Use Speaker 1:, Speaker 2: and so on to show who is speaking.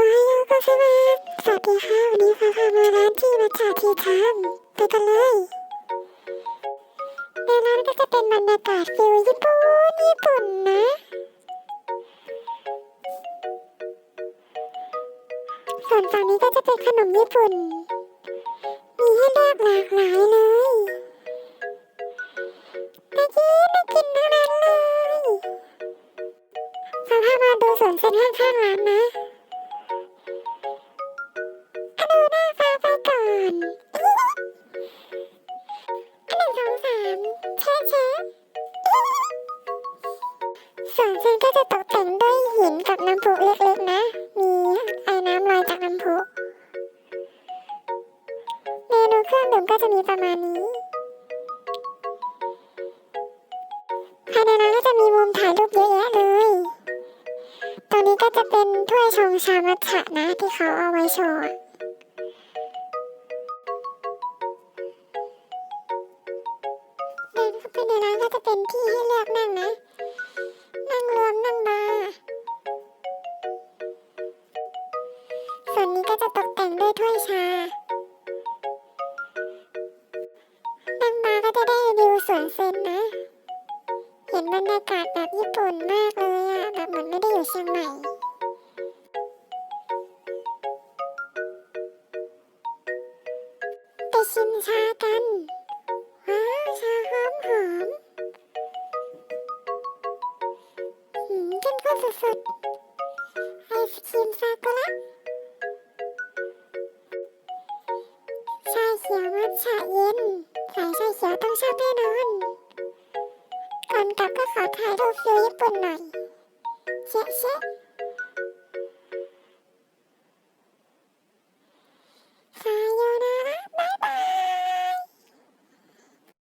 Speaker 1: โอ้ยก็ใช่ไหมสวัสดีค่ะวันนี้ฟ้าพามาร้านที่มาจากที่ทามไปกันเลยในร้านก็จะเป็นบรรยากาศฟิลญี่ปุ่นญี่ปุ่นนะส่วนฝั่งนี้ก็จะเป็นขนมญี่ปุ่น มีให้เลือกหลากหลายเลยน่ากินน่ากินทั้งนั้นเลยฟ้าพามาดูสวนเส้นข้างๆร้านนะ ส่วนเส้นก็จะตกแต่งด้วยหินกับน้ำพุเล็กๆนะ มีไอ้น้ำลอยจากน้ำพุเมนูเครื่องดื่มก็จะมีประมาณนี้ภายในร้านก็จะมีมุมถ่ายรูปเยอะแยะเลย ตรงนี้ก็จะเป็นถ้วยชงชามัทฉะนะที่เขาเอาไว้โชว์เดินเข้าไปในร้านก็จะเป็นที่ให้เลือกนั่งนะ ส่วนนี้ก็จะตกแต่งด้วยถ้วยชานั่งบาก็จะได้วิวสวนเซนนะ เห็นบรรยากาศแบบญี่ปุ่นมากเลยอะแบบเหมือนไม่ได้อยู่เชียงใหม่ไปชิมชากัน ว้าวชาหอมหอมหืมเข้มข้นสุดๆไอศครีมซากุระ เขียวมัทฉะเย็นสายชาเขียวต้องชอบแน่นอนก่อนกลับก็ขอถ่ายรูปฟิวญี่ปุ่นหน่อยเชะเชะ